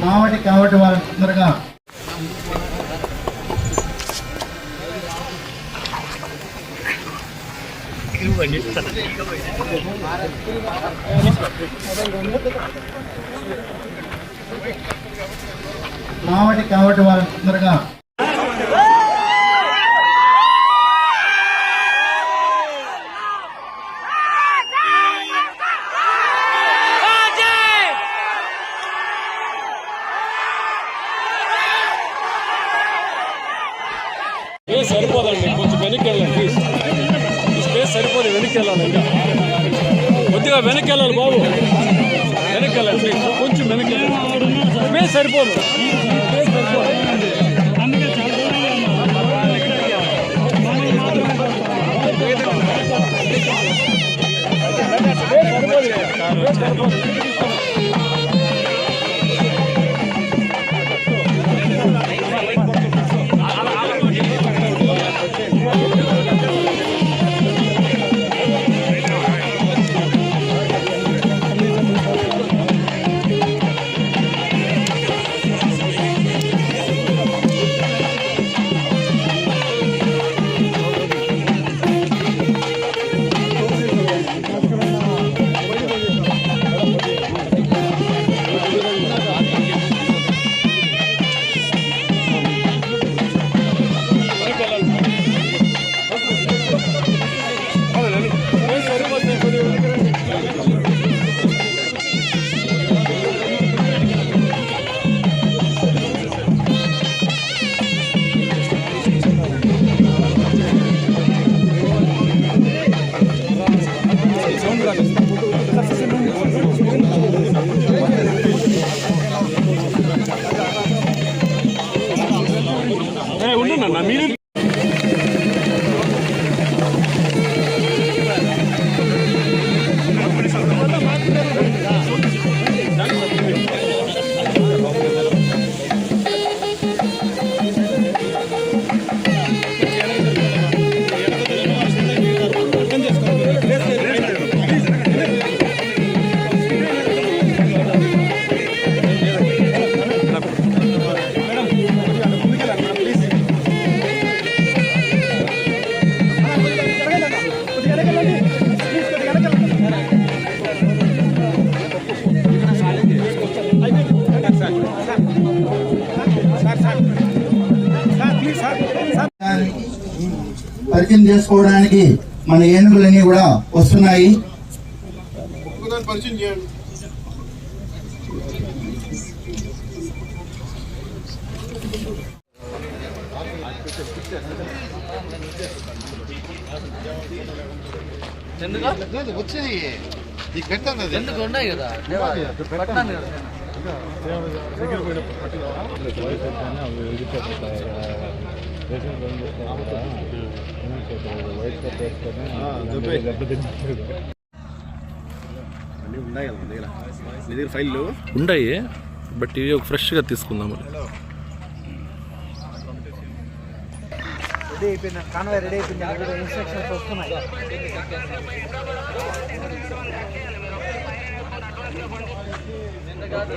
మావటి కాబట్టి వారు తొందరగా. మావటి కాబట్టి వారు తొందరగా. Let's go. పరిచయం చేసుకోవడానికి మన ఏనుగులన్నీ కూడా వస్తున్నాయి. వచ్చేది. ఎందుకు? ఉన్నాయి కదా. పట్టాను దగ్గర ఉన్నాయి బట్ ఇవి ఒక ఫ్రెష్గా తీసుకుందాం రెడీ అయిపోయింది కాన్వాయ్ రెడీ అయిపోయింది అక్కడ ఇన్స్ట్రక్షన్స్ వస్తున్నాయి కాదు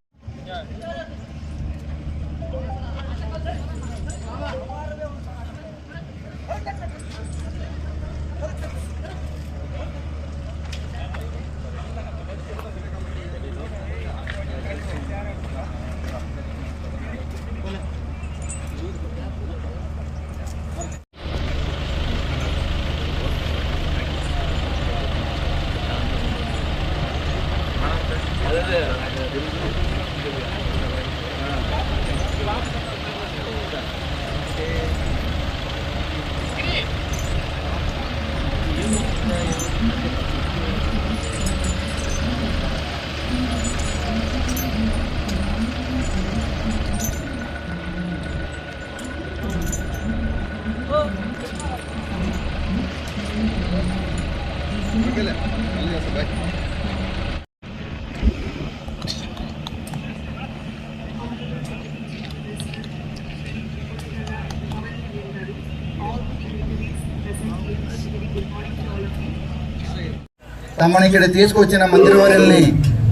తమను ఇక్కడ తీసుకొచ్చిన మంత్రివర్యుల్ని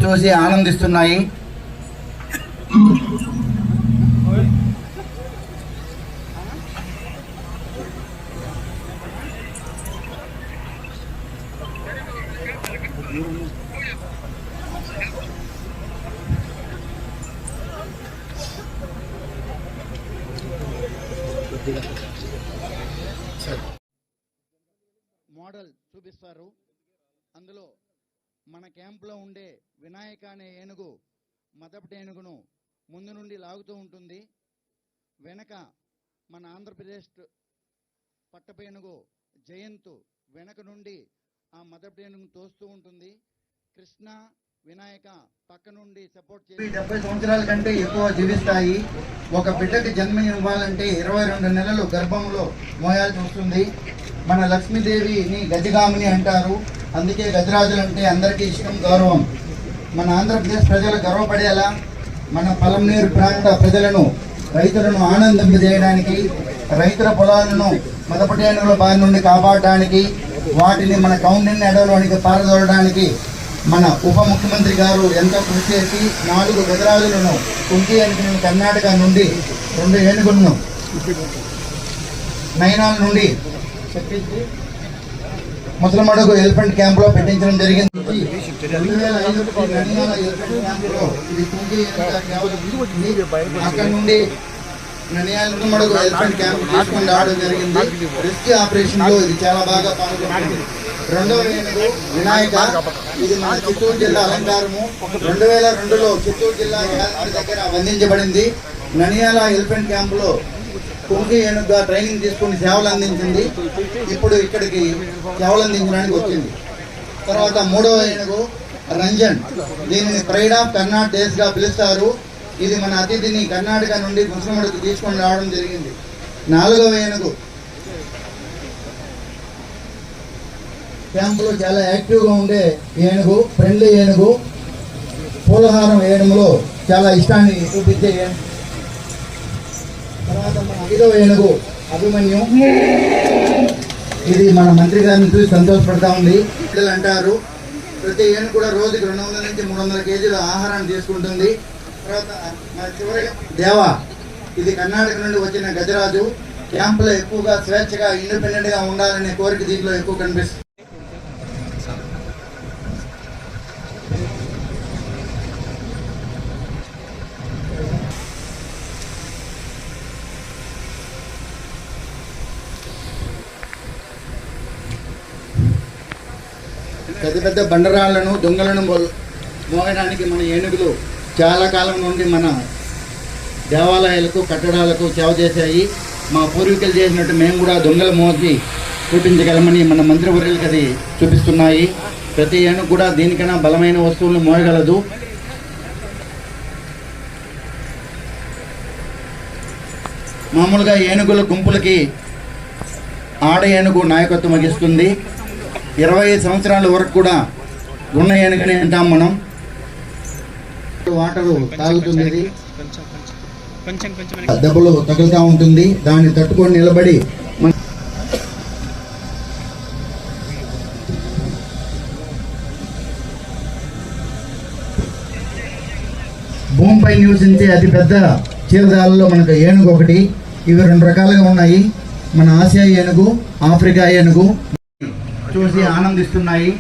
చూసి ఆనందిస్తున్నాయి. మోడల్ చూపిస్తారు. అందులో మన క్యాంప్లో ఉండే వినాయక అనే ఏనుగు మదపటి ఏనుగును ముందు నుండి లాగుతూ ఉంటుంది. వెనక మన ఆంధ్రప్రదేశ్ పట్టపేనుగు జయంతు జయంత్ వెనక నుండి ఆ మదపటి ఏనుగును తోస్తూ ఉంటుంది. కృష్ణ వినాయక పక్క నుండి సపోర్ట్ చేసి డెబ్బై సంవత్సరాల కంటే ఎక్కువ జీవిస్తాయి. ఒక బిడ్డకి జన్మ ఇవ్వాలంటే ఇరవై రెండు నెలలు గర్భంలో మోయాల్సి వస్తుంది. మన లక్ష్మీదేవిని గజగామిని అంటారు. అందుకే గజరాజులు అంటే అందరికీ ఇష్టం గౌరవం. మన ఆంధ్రప్రదేశ్ ప్రజలు గర్వపడేలా మన పలంనేరు ప్రాంత ప్రజలను రైతులను ఆనందింపజేయడానికి రైతుల పొలాలను మదపటేనుగుల బారి నుండి కాపాడడానికి వాటిని మన కౌండిన్య అడవులోనికి పారదోలడానికి మన ఉప ముఖ్యమంత్రి గారు ఎంతో కృషి చేసి నాలుగు గజరాజులను కుంకి ఏనుగులను కర్ణాటక నుండి రెండు ఏనుగులను నయనాల నుండి చెప్పించి ముసలమడుగు ఎలిఫెంట్ క్యాంప్లో పెట్టించడం జరిగింది. అక్కడ నుండి నడియాల ఎలిఫెంట్ క్యాంప్ తీసుకుని రావడం జరిగింది. రెస్క్యూ ఆపరేషన్లో ఇది చాలా బాగా పాల్గొంది. రెండవ వినాయక ఇది మన చిత్తూరు జిల్లా అలంకారము. రెండు వేల రెండులో చిత్తూరు జిల్లా దగ్గర బంధించబడింది. ననియాల ఎలిఫెంట్ క్యాంపులో కుంకి ఏనుగుగా ట్రైనింగ్ తీసుకుని సేవలు అందించింది. ఇప్పుడు ఇక్కడికి సేవలు అందించడానికి వచ్చింది. తర్వాత మూడవ ఏనుగు రంజన్. దీనిని ప్రైడ్ ఆఫ్ కర్ణాటక డేస్గా పిలుస్తారు. ఇది మన అతిథిని కర్ణాటక నుండి ముసలముడికి తీసుకొని రావడం జరిగింది. నాలుగవ ఏనుగు. క్యాంపులో చాలా యాక్టివ్గా ఉండే ఏనుగు ఫ్రెండ్లీ ఏనుగు. పూలహారం వేయడంలో చాలా ఇష్టాన్ని చూపించే ఐదవ ఏనుగు అభిమన్యు. ఇది మన మంత్రి గారిని చూసి సంతోషపడతా ఉంది. పిల్లలు అంటారు ప్రతి ఏనుగు కూడా రోజుకి రెండు వందల నుంచి మూడు వందల కేజీల ఆహారాన్ని తీసుకుంటుంది. తర్వాత చివరిగా దేవ ఇది కర్ణాటక నుండి వచ్చిన గజరాజు. క్యాంపులో ఎక్కువగా స్వేచ్ఛగా ఇండిపెండెంట్గా ఉండాలనే కోరిక దీంట్లో ఎక్కువ కనిపిస్తుంది. పెద్ద పెద్ద బండరాళ్ళను దొంగలను మోగడానికి మన ఏనుగులు చాలా కాలం నుండి మన దేవాలయాలకు కట్టడాలకు సేవ చేశాయి. మా పూర్వీకులు చేసినట్టు మేము కూడా దొంగలు మోసి చూపించగలమని మన మంత్రివర్యులకు అది చూపిస్తున్నాయి. ప్రతి ఏనుగు కూడా దీనికన్నా బలమైన వస్తువులను మోయగలదు. మామూలుగా ఏనుగుల గుంపులకి ఆడ ఏనుగు నాయకత్వం వహిస్తుంది. ఇరవై ఐదు సంవత్సరాల వరకు కూడా ఉన్న ఏనుగని అంటాం మనం. వాటరు తాగుతుంది దెబ్బలు తగులుతూ ఉంటుంది. దాన్ని తట్టుకొని నిలబడి భూమిపై నివసించే అతిపెద్ద చీరదాలలో మనకు ఏనుగు ఒకటి. ఇవి రెండు రకాలుగా ఉన్నాయి. మన ఆసియా ఏనుగు ఆఫ్రికా ఏనుగు చూసి ఆనందిస్తున్నాయి.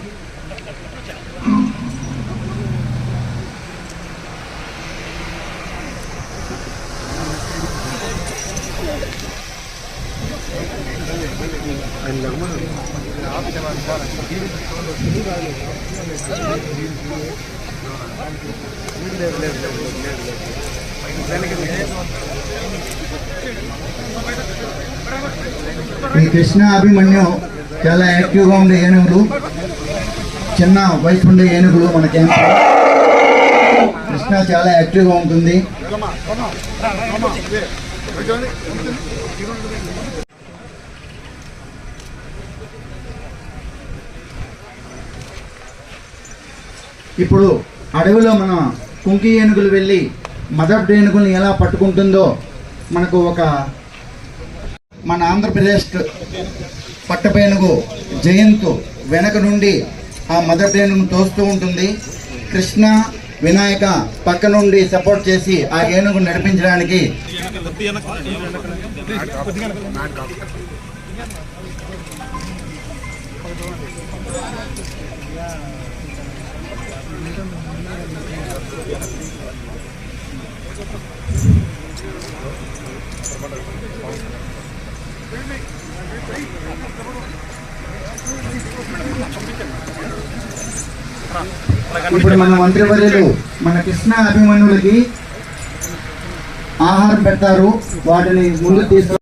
ఈ కృష్ణ అభిమన్యు చాలా యాక్టివ్గా ఉండే ఏనుగులు చిన్న వయసు ఉండే ఏనుగులు మన క్యాంప్ కృష్ణ చాలా యాక్టివ్గా ఉంటుంది. ఇప్పుడు అడవిలో మన కుంకి ఏనుగులు వెళ్ళి మదర్ ఏనుగుల్ని ఎలా పట్టుకుంటుందో మనకు ఒక మన ఆంధ్రప్రదేశ్ పట్టపేనుగు జయంత్ వెనక నుండి ఆ మదర్ ఏనుగును తోస్తూ ఉంటుంది. కృష్ణ వినాయక పక్క నుండి సపోర్ట్ చేసి ఆ ఏనుగు నడిపించడానికి ఇప్పుడు మన మంత్రివర్యులు మన కృష్ణ అభిమన్యులకి ఆహారం పెడతారు వాటిని ముందు తీసుకు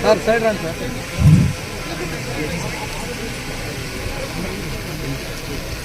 సార్ సైడ్ రండి సార్ సార్ మీరు సైడ్ రండి సార్ మీరు సైడ్ రండి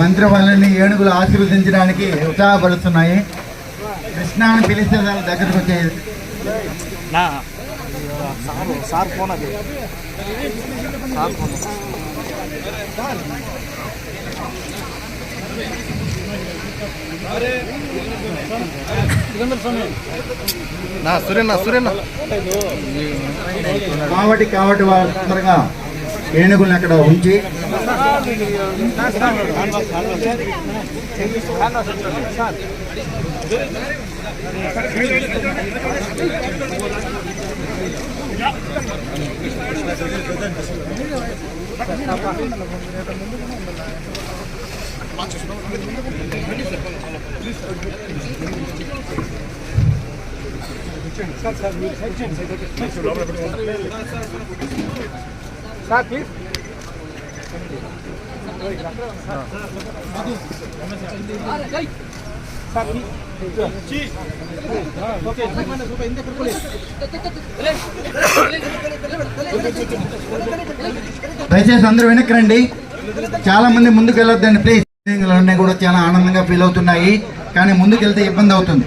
మంత్రి వాళ్ళని ఏనుగులు ఆశీర్వదించడానికి ఉత్సాహపడుతున్నాయి. కృష్ణాన్ని పిలిస్తే దాని దగ్గరకు వచ్చేది. సార్ సార్ ఫోన్ అది. Sir phone. నా సురేనా సురేనా. కాబట్టి కాబట్టి వాళ్ళు తొందరగా ఏనుగులను అక్కడ ఉంచి దయచేసి అందరూ వెనక్కి రండి. చాలా మంది ముందుకు వెళ్ళొద్దండి ప్లీజ్ అన్నీ కూడా చాలా ఆనందంగా ఫీల్ అవుతున్నాయి. కానీ ముందుకు వెళ్తే ఇబ్బంది అవుతుంది.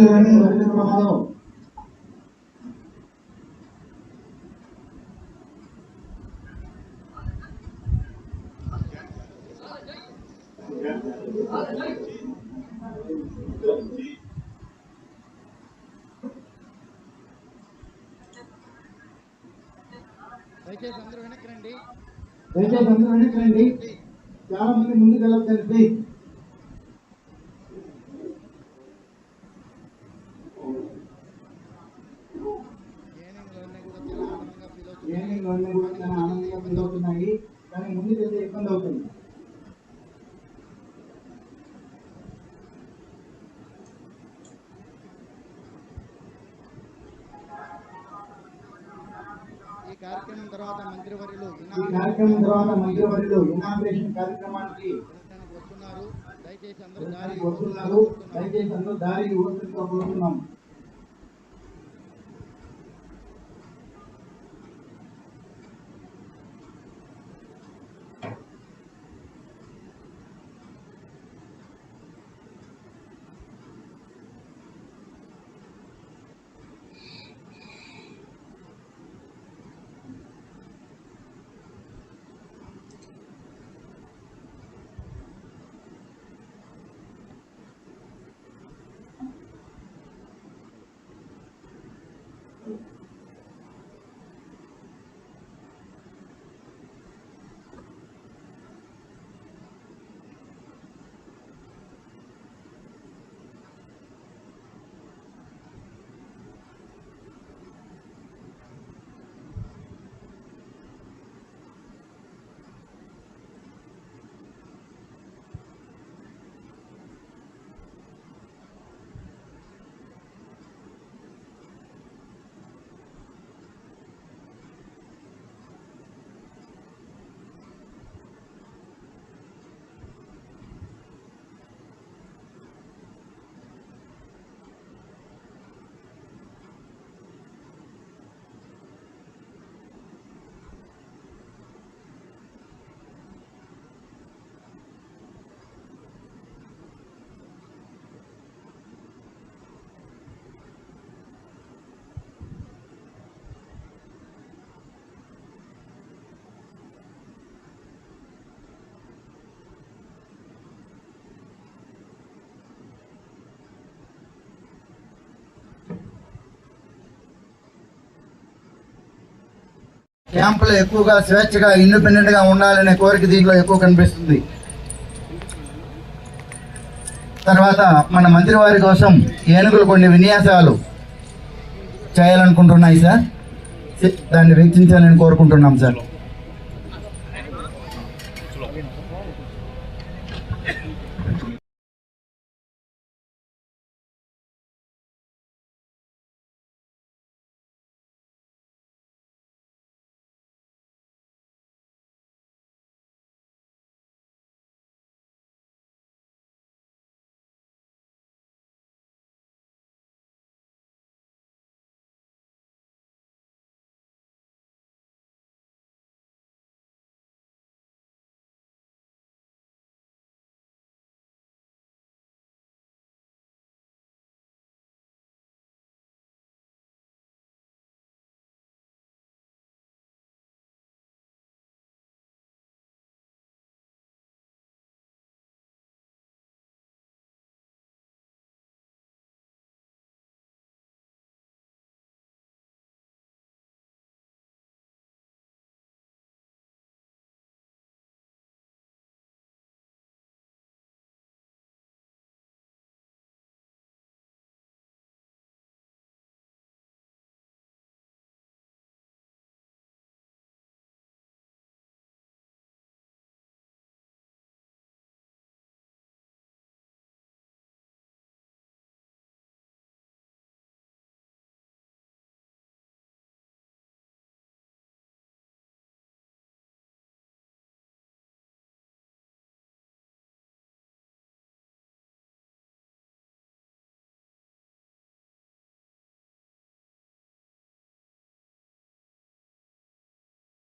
ఏనుగులని వరుస క్రమంలో దయచేసి అందరూ వెనక్కి రండి. దయచేసి అందరూ వెనక్కి రండి. చాలా మంది ముందుకు వెళ్ళొద్దండి ప్లీజ్ ఏనుగులు అన్నీ కూడా చాలా ఆనందంగా ఫీల్ అవుతున్నాయి కానీ ముందుకు వెళ్తే ఇబ్బంది అవుతుంది ఈ కార్యక్రమం తర్వాత మంత్రివర్యులు ఈ కార్యక్రమం తర్వాత మంత్రివర్యులు ఇనాగ్రేషన్ కార్యక్రమానికి వస్తున్నారు. దయచేసి అందరూ దారి వస్తున్నారు. దయచేసి అందరూ దారి వస్తుందో క్యాంపులో ఎక్కువగా స్వేచ్ఛగా ఇండిపెండెంట్గా ఉండాలనే కోరిక దీంట్లో ఎక్కువ కనిపిస్తుంది. తర్వాత మన మంత్రివారి కోసం ఏనుగులు కొన్ని విన్యాసాలు చేయాలనుకుంటున్నాయి సార్. దాన్ని వీక్షించాలని కోరుకుంటున్నాం సార్.